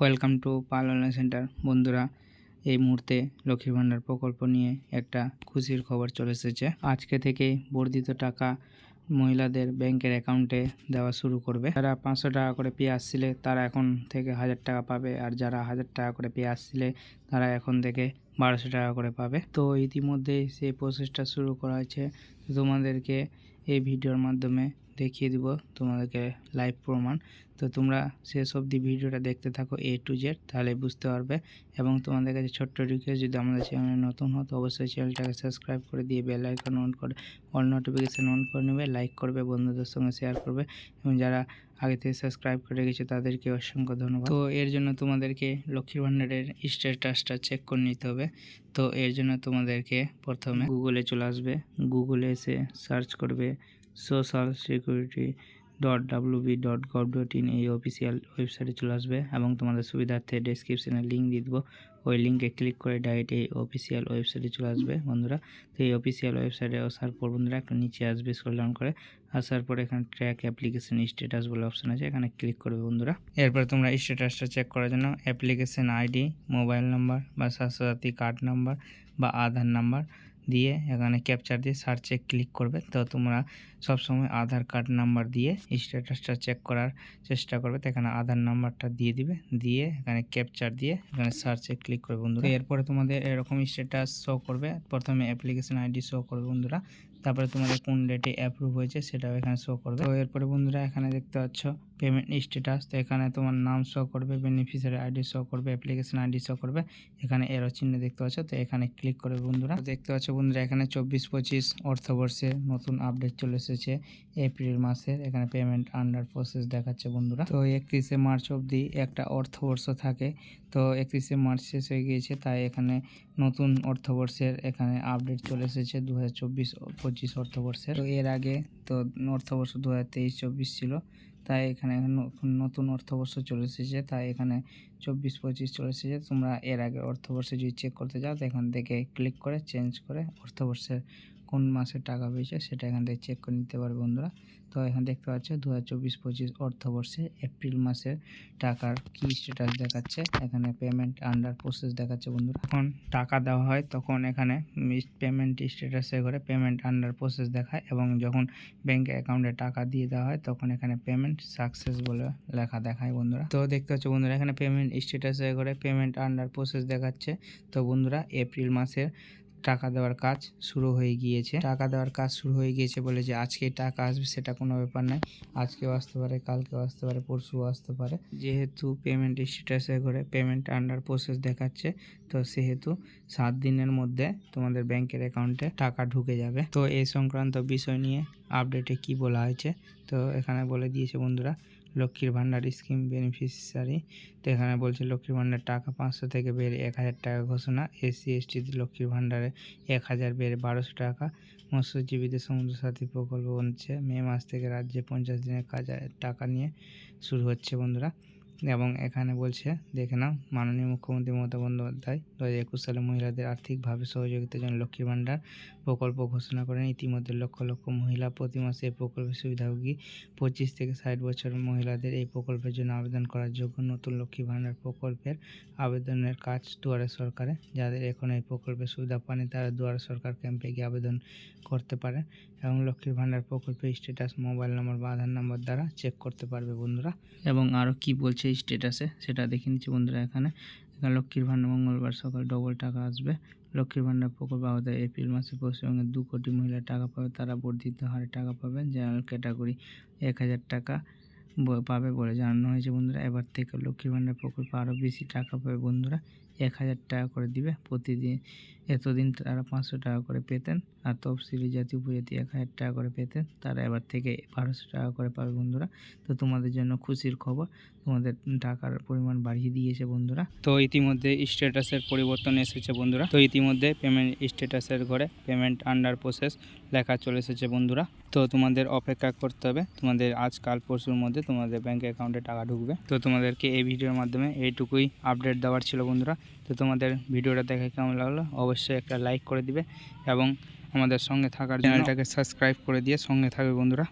Welcome to Pal online centre বন্ধুরা, এই মুহূর্তে লক্ষ্মীর ভাণ্ডার প্রকল্প নিয়ে একটা খুশির খবর চলে এসেছে। আজকে থেকে বর্ধিত টাকা মহিলাদের ব্যাংকের অ্যাকাউন্টে দেওয়া শুরু করবে। যারা পাঁচশো টাকা করে পেয়ে আসছিলে, তারা এখন থেকে হাজার টাকা পাবে। আর যারা হাজার টাকা করে পেয়ে আসছিলে, তারা এখন থেকে বারোশো টাকা করে পাবে। তো ইতিমধ্যে সেই প্রসেসটা শুরু করা হয়েছে। তোমাদেরকে এই ভিডিওর মাধ্যমে দেখিয়ে দিব তোমাদেরকে লাইভ প্রমাণ। তো তোমরা শেষ অবধি ভিডিওটা দেখতে থাকো এ টু জেড তাহলে বুঝতে পারবে। এবং তোমাদের কাছে ছোট্ট রিকোয়েস্ট যদি আমাদের চ্যানেলে নতুন হতো অবশ্যই চ্যানেলটাকে সাবস্ক্রাইব করে দিয়ে বেল আইকন অন করে অল নোটিফিকেশান অন করে নেবে লাইক করবে, বন্ধুদের সঙ্গে শেয়ার করবে। এবং যারা আগে থেকে সাবস্ক্রাইব করে রেখেছে, তাদেরকে অসংখ্য ধন্যবাদ। তো এর জন্য তোমাদেরকে লক্ষ্মীর ভাণ্ডারের স্ট্যাটাসটা চেক করে নিতে হবে। তো এর জন্য তোমাদেরকে প্রথমে গুগলে চলে আসবে। গুগলে এসে সার্চ করবে। Social security dot WB dot gov dot in এই অফিসিয়াল ওয়েবসাইটে চলে আসবে এবং তোমাদের সুবিধার্থে ডেসক্রিপশনে লিঙ্ক দিয়ে দেবো। ওই লিঙ্কে ক্লিক করে ডাইরেক্ট এই অফিসিয়াল ওয়েবসাইটে চলে আসবে বন্ধুরা। তো এই অফিসিয়াল ওয়েবসাইটে আসার পর বন্ধুরা, একটু নিচে আসবে স্ক্রল ডাউন করে। আসার পর এখানে ট্র্যাক অ্যাপ্লিকেশন স্ট্যাটাস বলে অপশান আছে, এখানে ক্লিক করবে বন্ধুরা। এরপর তোমরা স্ট্যাটাসটা চেক করার জন্য অ্যাপ্লিকেশন আইডি মোবাইল নাম্বার বা স্বাস্থ্যসাথী কার্ড নাম্বার বা আধার নাম্বার দিয়ে এখানে ক্যাপচার দিয়ে সার্চে ক্লিক করবে। তো তোমরা সবসময় আধার কার্ড নাম্বার দিয়ে স্ট্যাটাসটা চেক করার চেষ্টা করবে। তো এখানে আধার নাম্বারটা দিয়ে দিবে। দিয়ে এখানে ক্যাপচার দিয়ে এখানে সার্চে ক্লিক করবে বন্ধুরা। এরপরে তোমাদের এরকম স্ট্যাটাস শো করবে। প্রথমে অ্যাপ্লিকেশন আইডি শো করবে বন্ধুরা। তারপরে তোমাদের কোন ডেটে অ্যাপ্রুভ হয়েছে সেটাও এখানে শো করবে। তো এরপরে বন্ধুরা এখানে দেখতে পাচ্ছ পেমেন্ট স্ট্যাটাস তো এখানে তোমার নাম শো করবে বেনিফিশিয়ারি আইডি শো করবে অ্যাপ্লিকেশন আইডি শো করবে, এখানে এরো চিহ্ন দেখতে পাচ্ছ, তো এখানে ক্লিক করবে বন্ধুরা। দেখতে পাচ্ছ বন্ধুরা এখানে চব্বিশ পঁচিশ অর্থবর্ষে নতুন আপডেট চলে এসেছে, এপ্রিল মাসের, এখানে পেমেন্ট আন্ডার প্রসেস দেখাচ্ছে বন্ধুরা। তো একত্রিশে মার্চ অবধি একটা অর্থবর্ষ থাকে, তো একত্রিশে মার্চ শেষ হয়ে গিয়েছে, তাই এখানে নতুন অর্থবর্ষের এখানে আপডেট চলে এসেছে দু হাজার চব্বিশ পঁচিশ অর্থবর্ষের। তো এর আগে তো অর্থবর্ষ দু হাজার তেইশ, চব্বিশ ছিল। তাই এখানে নতুন অর্থবর্ষ চলে এসেছে। তাই এখানে চব্বিশ, পঁচিশ চলে এসেছে। তোমরা এর আগে অর্থবর্ষে যদি চেক করতে চাও তো এখান থেকে ক্লিক করে চেঞ্জ করে অর্থবর্ষের কোন মাসে টাকা পেয়েছে সেটা এখান থেকে চেক করে নিতে পারবে বন্ধুরা। তো এখানে দেখতে পাচ্ছ দু হাজার চব্বিশ পঁচিশ অর্থবর্ষে এপ্রিল মাসের টাকার কি স্ট্যাটাস দেখাচ্ছে? এখানে পেমেন্ট আন্ডার প্রসেস দেখাচ্ছে বন্ধুরা। যখন টাকা দেওয়া হয় তখন এখানে পেমেন্ট স্ট্যাটাসে করে পেমেন্ট আন্ডার প্রসেস দেখায় এবং যখন ব্যাঙ্ক অ্যাকাউন্টে টাকা দিয়ে দেওয়া হয় তখন এখানে পেমেন্ট সাকসেস বলে লেখা দেখায় বন্ধুরা। তো দেখতে পাচ্ছ বন্ধুরা এখানে পেমেন্ট স্ট্যাটাসে করে পেমেন্ট আন্ডার প্রসেস দেখাচ্ছে। তো বন্ধুরা এপ্রিল মাসের টাকা দেওয়ার কাজ শুরু হয়ে গিয়েছে। টাকা দেওয়ার কাজ শুরু হয়ে গিয়েছে বলে যে আজকে টাকা আসবে সেটা কোনো ব্যাপার নয়। আজকেও আসতে পারে, কালকেও আসতে পারে, পরশুও আসতে পারে। যেহেতু পেমেন্ট স্ট্যাটাসে করে পেমেন্ট আন্ডার প্রসেস দেখাচ্ছে, তো সেহেতু সাত দিনের মধ্যে তোমাদের ব্যাংকের অ্যাকাউন্টে টাকা ঢুকে যাবে। তো এই সংক্রান্ত বিষয় নিয়ে আপডেটে কি বলা হয়েছে, তো এখানে বলে দিয়েছে বন্ধুরা লক্ষ্মীর ভাণ্ডার স্কিম বেনিফিশিয়ারি তো এখানে বলছে লক্ষ্মীর ভাণ্ডার টাকা পাঁচশো থেকে বেড়ে এক হাজার টাকা ঘোষণা। এসসি এসটি লক্ষ্মীর ভাণ্ডারে এক হাজার বেড়ে বারোশো টাকা। মৎস্যজীবীদের সমুদ্র সাথী প্রকল্প বলছে মে মাস থেকে রাজ্যে পঞ্চাশ দিনের কাজ টাকা নিয়ে শুরু হচ্ছে বন্ধুরা। এবং এখানে বলছে, দেখে নাও, মাননীয় মুখ্যমন্ত্রী মমতা বন্দ্যোপাধ্যায় দু হাজার একুশ সালে মহিলাদের আর্থিকভাবে সহযোগিতার জন্য লক্ষ্মী ভাণ্ডার প্রকল্প ঘোষণা করেন। ইতিমধ্যে লক্ষ লক্ষ মহিলা প্রতি মাসে এই প্রকল্পের সুবিধাভোগী। পঁচিশ থেকে ষাট বছরের মহিলাদের এই প্রকল্পের জন্য আবেদন করার যোগ্য নতুন লক্ষ্মী ভাণ্ডার প্রকল্পের আবেদনের কাজ দুয়ারে সরকারে। যাদের এখন এই প্রকল্পের সুবিধা পানি তারা দুয়ারে সরকার ক্যাম্পে গিয়ে আবেদন করতে পারে এবং লক্ষ্মীর ভাণ্ডার প্রকল্পের স্ট্যাটাস মোবাইল নম্বর বা আধার নম্বর দ্বারা চেক করতে পারবে বন্ধুরা। এবং আরও কি বলছে স্ট্যাটাসে সেটা দেখে নিচ্ছি বন্ধুরা এখানে। এখানে লক্ষ্মীর ভাণ্ডার মঙ্গলবার সকাল ডবল টাকা আসবে। লক্ষ্মীর ভাণ্ডার প্রকল্প আওতায় এপ্রিল মাসে পশ্চিমবঙ্গে দু কোটি মহিলা টাকা পাবে। তারা বর্ধিত হারে টাকা পাবেন জেনারেল ক্যাটাগরি এক হাজার টাকা পাবে বলে জানানো হয়েছে বন্ধুরা। এবার থেকে লক্ষ্মীর ভাণ্ডার প্রকল্প আরও বেশি টাকা পাবে বন্ধুরা। এক হাজার টাকা করে দিবে প্রতিদিন। এতদিন তারা পাঁচশো টাকা করে পেতেন। আর তফসিলি জাতি উপজাতি এক হাজার টাকা করে পেতেন। তারা এবার থেকে বারোশো টাকা করে পাবে বন্ধুরা। তো তোমাদের জন্য খুশির খবর। তোমাদের টাকার পরিমাণ বাড়িয়ে দিয়েছে বন্ধুরা। তো ইতিমধ্যে স্ট্যাটাসের পরিবর্তন এসেছে বন্ধুরা। তো ইতিমধ্যে পেমেন্ট স্ট্যাটাসের ঘরে পেমেন্ট আন্ডার প্রসেস লেখা চলে এসেছে বন্ধুরা। তো তোমাদের অপেক্ষা করতে হবে। তোমাদের আজ, কাল, পরশুর মধ্যে তোমাদের ব্যাঙ্ক অ্যাকাউন্টে টাকা ঢুকবে। তো তোমাদেরকে এই ভিডিওর মাধ্যমে এইটুকুই আপডেট দেওয়ার ছিল বন্ধুরা। তো তোমাদের ভিডিওটা দেখে কেমন লাগল? অবশ্যই একটা লাইক করে দিবে এবং আমাদের সঙ্গে থাকার চ্যানেলটাকে সাবস্ক্রাইব করে দিয়ে সঙ্গে থাকবে বন্ধুরা।